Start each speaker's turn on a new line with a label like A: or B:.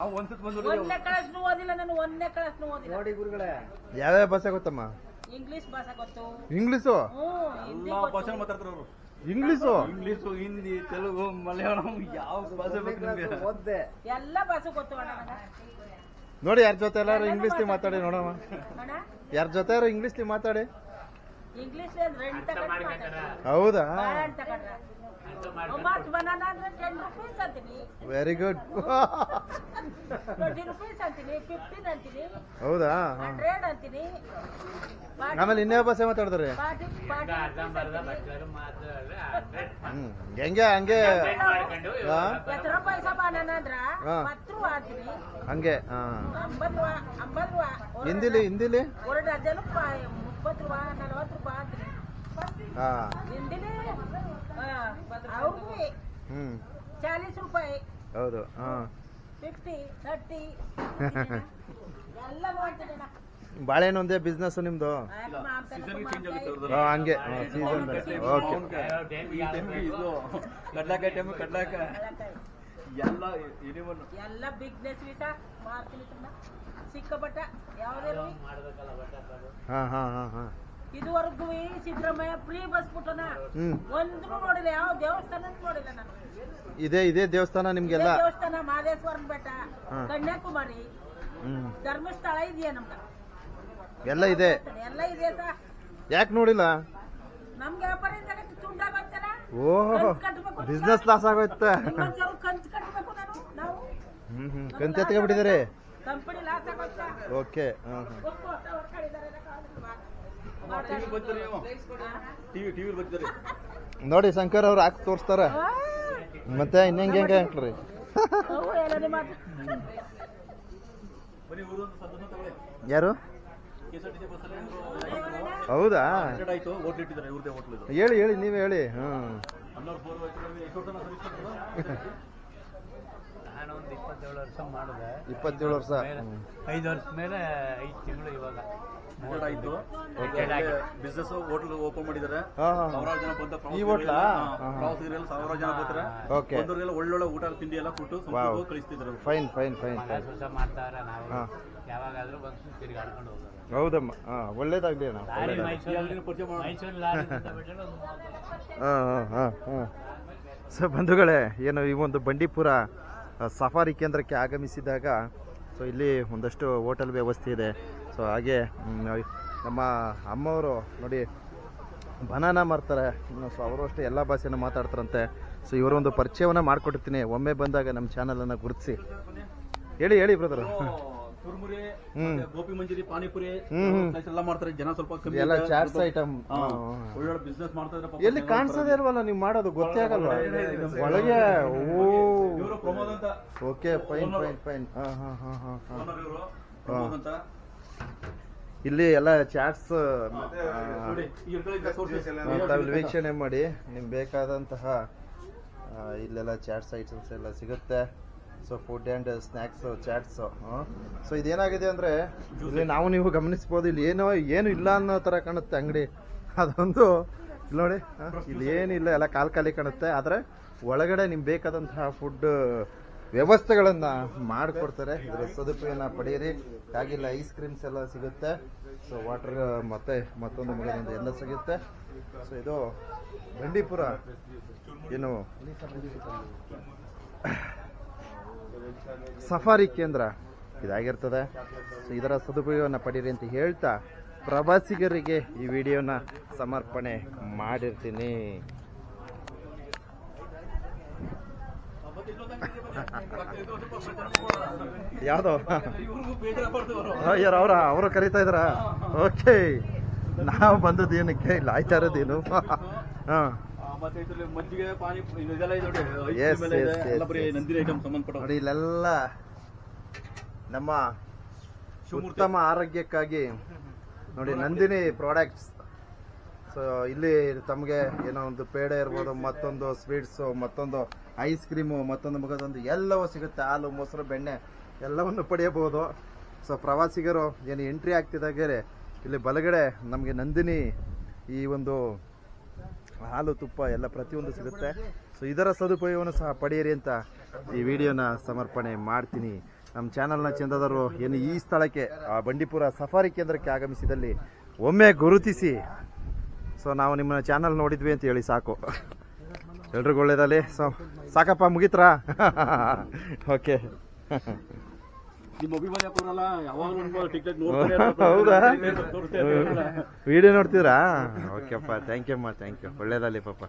A: ಒಂದನೇ ಓದಿಲ್ಲ ನಾನು ಒಂದನೇ ಓದಿಲ್ಲ.
B: ನೋಡಿ ಗುರುಗಳೇ.
C: ಯಾವ್ಯಾವ ಭಾಷೆ ಗೊತ್ತಮ್ಮ?
A: ಇಂಗ್ಲಿಷ್ ಭಾಷೆ ಗೊತ್ತು.
C: ಇಂಗ್ಲಿಷು
B: ಎಲ್ಲಾ ಭಾಷೆ ಮಾತಾಡ್ತಾರೆ ಅವರು.
C: ಇಂಗ್ಲೀಷು
B: ಇಂಗ್ಲಿಷು ಹಿಂದಿ ತೆಲುಗು ಮಲಯಾಳಂ ಯಾವ ಭಾಷೆ ಬೇಕು ನಿಮ್ಗೆ?
A: ಎಲ್ಲ ಭಾಷೆ ಗೊತ್ತು ಅಣ್ಣ
C: ನೋಡಿ ಯಾರ ಜೊತೆ ಎಲ್ಲಾರು ಇಂಗ್ಲಿಷ್ಲಿ ಮಾತಾಡಿ ನೋಡಮ್ಮ.
A: ಅಣ್ಣ?
C: ಯಾರ ಜೊತೆ ಯಾರು ಇಂಗ್ಲಿಷ್ಲಿ ಮಾತಾಡಿ?
A: ಇಂಗ್ಲಿಷ್.
C: ಹೌದಾ? ವೆರಿ ಗುಡ್ ಹೌದಾ? ಆಮೇಲೆ ಇನ್ನೇ ಭಾಷೆ ಮಾತಾಡಿದ್ರಿ ಹೆಂಗೆ ಹಂಗೆ? ಹಂಗೆ ಹಿಂದಿಲಿ ಹಿಂದಿಲಿ? ಹಾ. ಹ್ಮ್.
A: ಚಾಲೀಸ್ ರೂಪಾಯಿ.
C: ಹೌದು ಹಾಂ.
A: ಫಿಫ್ಟಿ ತರ್ಟಿ ಎಲ್ಲ ಮಾಡ್ತೀನಿ.
C: ಬಾಳೆಹಣ್ಣು ಒಂದೇ ಬಿಸ್ನೆಸ್ ನಿಮ್ದು? ಹಂಗೆ. ಸೀಸನ್ ಓಕೆ
B: ಕಡ್ಲಾಕಾಯಿ ಟೈಮ್ ಕಡ್ಲಾಕಾಯಿ. ಎಲ್ಲ
A: ವಿಸ ಮಾಡ್ತೀನಿ ಯಾವುದೇ
C: ಹಾ ಹಾ ಹಾ ಹಾ.
A: ಇದುವರೆಗೂ ಸಿದ್ದರಾಮಯ್ಯ ಫ್ರೀ ಬಸ್ ಬಿಟ್ಟನ
C: ಹ್ಮ್.
A: ಒಂದೂ ನೋಡಿಲ್ಲ ಯಾವ ದೇವಸ್ಥಾನ ನೋಡಿಲ್ಲ ನಾನು.
C: ಇದೇ ಇದೇ ದೇವಸ್ಥಾನ ನಿಮ್ಗೆಲ್ಲ?
A: ಇದೇ ದೇವಸ್ಥಾನ ಮಹದೇಶ್ವರನ ಬೆಟ್ಟ
C: ಹಾ.
A: ಕನ್ಯಾಕುಮಾರಿ.
C: ಹ್ಮ್.
A: ಧರ್ಮಸ್ಥಳ ಇದೆಯಾ ನಮ್ಗೆ
C: ಎಲ್ಲ ಇದೆ.
A: ಎಲ್ಲ ಇದೆ ಸರ್
C: ಯಾಕೆ ನೋಡಿಲ್ಲ?
A: ನಮ್ಗೆ ವ್ಯಾಪಾರ ತುಂಡ ಬರ್ತಾರ
C: ಓಹ್ ಬಿಸ್ನೆಸ್ ಲಾಸ್ ಆಗೋಯ್ತ.
A: ನಿಮ್ಮಂತವ್ರು ಕಂತು ಕಟ್ಟಬೇಕು ನಾನು ನಾವು?
C: ಹ್ಮ್ ಹ್ಮ್. ಕಂತ ಎತ್ಕೊಂಡ್ಬಿಟ್ಟಿದ್ದಾರೆ.
A: ಕಂಪನಿ ಲಾಸ್ ಆಗೋಯ್ತಾ.
C: ಓಕೆ ಹಾ ಹಾ
A: ಒಪ್ಪು ಅಂತ ಹೊರ್ಕೊಂಡಿದ್ದಾರೆ
B: ಟಿವಿ ಬರ್ತಾರೆ ಟಿವಿ ಟಿವಿ ಬರ್ತಾರೆ
C: ನೋಡಿ ಶಂಕರ್ ಅವ್ರು ಹಾಕಿ ತೋರಿಸ್ತಾರ. ಮತ್ತೆ ಇನ್ನೆಂಗೆ ಹೆಂಗೆ ಹಾಕ್ರಿ
B: ಬರೀ ಊರು ಸಂತೋಷ ತಗೊಳ್ಳಿ.
C: ಯಾರು? ಹೌದಾ? ಹೇಳಿ ಹೇಳಿ ನೀವೇ ಹೇಳಿ ಹ್ಮ್
B: ಹನ್ನೊಂದು ಫೋರ್ ಎಷ್ಟು ಜನ ಸರ್ವಿಸ್ ಮಾಡ್ತಾರೆ
D: ನಾನು ಒಂದು ಇಪ್ಪತ್ತೇಳು ವರ್ಷ ಮಾಡಿದೆ.
C: ಇಪ್ಪತ್ತೇಳು ವರ್ಷ.
D: ಐದು ವರ್ಷ ಮೇಲೆ ಐದು ತಿಂಗಳು ಇವಾಗ
B: ಆಯ್ತು. ಬಿಸ್ನೆಸ್ ಹೋಟ್ಲ್ ಓಪನ್ ಮಾಡಿದ್ದಾರೆ.
C: ಹಾ.
B: ಸಾವಿರಾರು ಜನ ಬಂದ
C: ಈ ಹೋಟ್ಲಾ?
B: ಪ್ರವಾಸಿಗರೆಲ್ಲ ಸಾವಿರಾರು ಜನ ಬರ್ತಾರೆ.
C: ಓಕೆ
B: ಬಂದವರಿಗೆಲ್ಲ ಒಳ್ಳೊಳ್ಳೆ ಊಟ ತಿಂಡಿ ಎಲ್ಲ ಕೊಟ್ಟು. ಕಳಿಸ್ತಿದ್ರು.
C: ಫೈನ್ ಫೈನ್ ಫೈನ್
D: ಕೆಲಸ ಮಾಡ್ತಾರೆ ನಾವು. ಯಾವಾಗಾದ್ರೂ ಬಂದು ತಿರುಗಾಡ್ಕೊಂಡು ಹೋಗೋದು.
C: ಹೌದಮ್ಮ. ಹಾ ಒಳ್ಳೇದಾಗ್ಲಿ ಅಣ್ಣ. ಹಾಂ ಹಾಂ ಹಾಂ ಸೊ ಬಂಧುಗಳೇ ಏನು ಈ ಒಂದು ಬಂಡೀಪುರ ಸಫಾರಿ ಕೇಂದ್ರಕ್ಕೆ ಆಗಮಿಸಿದಾಗ ಸೊ ಇಲ್ಲಿ ಒಂದಷ್ಟು ಹೋಟೆಲ್ ವ್ಯವಸ್ಥೆ ಇದೆ. ಸೊ ಹಾಗೆ ನಮ್ಮ ಅಮ್ಮವರು ನೋಡಿ ಬನಾನ ಮಾಡ್ತಾರೆ. ಸೊ ಅವರು ಅಷ್ಟೇ ಎಲ್ಲ ಭಾಷೆನ ಮಾತಾಡ್ತಾರಂತೆ. ಸೊ ಇವರೊಂದು ಪರಿಚಯವನ್ನು ಮಾಡಿಕೊಡ್ತೀನಿ ಒಮ್ಮೆ ಬಂದಾಗ ನಮ್ಮ ಚಾನಲನ್ನು ಗುರುತಿಸಿ. ಹೇಳಿ ಹೇಳಿ ಬ್ರದರ್
B: ಚುರುಮುರಿ ಗೋಪಿ ಮಂಜೂರಿ ಪಾನಿಪುರಿ. ಎಲ್ಲ ಮಾಡ್ತಾರೆ. ಜನ ಸ್ವಲ್ಪ ಕಮ್ಮಿ
C: ಎಲ್ಲ ಚಾಟ್ಸ್ ಐಟಮ್.
B: ಒಳ್ಳೊಳ್ಳೆ ಬಿಸ್ನೆಸ್ ಮಾಡ್ತಾ
C: ಎಲ್ಲಿ ಕಾಣಿಸೋದೇ ಇಲ್ವಲ್ಲ ನೀವು ಮಾಡೋದು ಗೊತ್ತೇ
B: ಇದೆ.
C: ಒಳಗೆ ಓ ಓಕೆ ಫೈನ್ ಫೈನ್ ಫೈನ್ ಹಾಂ ಹಾಂ ಹಾಂ ಹಾಂ ಹಾಂ. ಇಲ್ಲಿ ಎಲ್ಲ ಚಾಟ್ಸ್. ತಾವು ವೀಕ್ಷಣೆ ಮಾಡಿ ನಿಮ್ಗೆ ಬೇಕಾದಂತಹ ಇಲ್ಲೆಲ್ಲ ಚಾಟ್ಸ್ ಐಟಮ್ಸ್ ಎಲ್ಲ ಸಿಗುತ್ತೆ. So food and snacks chats so ಇದೇನಾಗಿದೆ ಅಂದರೆ ಇಲ್ಲಿ ನಾವು ನೀವು ಗಮನಿಸ್ಬೋದು ಇಲ್ಲಿ ಏನೋ ಏನು ಇಲ್ಲ ಅನ್ನೋ ಥರ ಕಾಣುತ್ತೆ ಅಂಗಡಿ. ಅದೊಂದು ಇಲ್ಲಿ ನೋಡಿ ಇಲ್ಲಿ ಏನಿಲ್ಲ ಎಲ್ಲ ಕಾಲು ಖಾಲಿ ಕಾಣುತ್ತೆ. ಆದರೆ ಒಳಗಡೆ ನಿಮ್ಗೆ ಬೇಕಾದಂತಹ ಫುಡ್ ವ್ಯವಸ್ಥೆಗಳನ್ನು ಮಾಡಿಕೊಡ್ತಾರೆ. ಇದರ ಸದುಪಯೋಗನ ಪಡೆಯಿರಿ. ಹಾಗಿಲ್ಲ ಐಸ್ ಕ್ರೀಮ್ಸ್ ಎಲ್ಲ ಸಿಗುತ್ತೆ. ಸೊ ವಾಟರ್ ಮತ್ತೆ, ಮತ್ತೊಂದು ಮಗದೊಂದು ಎಲ್ಲ ಸಿಗುತ್ತೆ. ಸೊ ಇದು ಬಂಡೀಪುರ ಏನು ಸಫಾರಿ ಕೇಂದ್ರ ಇದಾಗಿರ್ತದೆ. ಸೊ ಇದರ ಸದುಪಯೋಗವನ್ನು ಪಡೀರಿ ಅಂತ ಹೇಳ್ತಾ ಪ್ರವಾಸಿಗರಿಗೆ ಈ ವಿಡಿಯೋನ ಸಮರ್ಪಣೆ ಮಾಡಿರ್ತೀನಿ. ಯಾವುದೋ?
B: ಇವ್ರಿಗೂ ಬೇಜಾರು ಬರ್ತದೆ
C: ಯಾರು ಅವರ? ಅವರು ಕರಿತಾ ಇದ್ರ ಓಕೆ. ನಾವು ಬಂದದ್ದು ಏನಕ್ಕೆ? ಇಲ್ಲಿ ಆಯ್ತಾ ಇರೋದೇನು
B: ನೋಡಿ,
C: ಇಲ್ಲೆಲ್ಲ ನಮ್ಮ. ಉತ್ತಮ ಆರೋಗ್ಯಕ್ಕಾಗಿ ನೋಡಿ, ನಂದಿನಿ ಪ್ರಾಡಕ್ಟ್ಸ್ ಸೊ ಇಲ್ಲಿ ತಮಗೆ ಏನೋ ಒಂದು ಪೇಡೆ ಇರ್ಬೋದು, ಮತ್ತೊಂದು ಸ್ವೀಟ್ಸು ಮತ್ತೊಂದು ಐಸ್ ಕ್ರೀಮು, ಮತ್ತೊಂದು ಮುಖದೊಂದು ಎಲ್ಲವೂ ಸಿಗುತ್ತೆ. ಹಾಲು, ಮೊಸರು, ಬೆಣ್ಣೆ ಎಲ್ಲವನ್ನು ಪಡೆಯಬಹುದು. ಸೊ ಪ್ರವಾಸಿಗರು, ಏನು ಎಂಟ್ರಿ ಆಗ್ತಿದ್ದಾಗೆ ಇಲ್ಲಿ ಬಲಗಡೆ ನಮಗೆ ನಂದಿನಿ ಈ ಒಂದು ಹಾಲು, ತುಪ್ಪ ಎಲ್ಲ ಪ್ರತಿಯೊಂದು ಸಿಗುತ್ತೆ. ಸೊ ಇದರ ಸದುಪಯೋಗವನ್ನು ಸಹ ಪಡೆಯಿರಿ ಅಂತ ಈ ವಿಡಿಯೋನ ಸಮರ್ಪಣೆ ಮಾಡ್ತೀನಿ. ನಮ್ಮ ಚಾನಲ್ನ ಚಂದದವರು ಏನು ಈ ಸ್ಥಳಕ್ಕೆ, ಆ ಬಂಡೀಪುರ ಸಫಾರಿ ಕೇಂದ್ರಕ್ಕೆ ಆಗಮಿಸಿದಲ್ಲಿ ಒಮ್ಮೆ ಗುರುತಿಸಿ. ಸೊ ನಾವು ನಿಮ್ಮ ಚಾನಲ್ ನೋಡಿದ್ವಿ ಅಂತ ಹೇಳಿ ಸಾಕು. ಎಲ್ರಿಗೂ ಒಳ್ಳೇದಲ್ಲಿ ಸೊ ಸಾಕಪ್ಪ ಮುಗೀತ್ರಾ? ಓಕೆ ಹೌದಾ? ವಿಡಿಯೋ ನೋಡ್ತೀರಾ ಓಕೆಪ್ಪ ಥ್ಯಾಂಕ್ ಯು ಅಮ್ಮ. ಥ್ಯಾಂಕ್ ಯು ಒಳ್ಳೇದಲ್ಲಿ ಪಾಪ.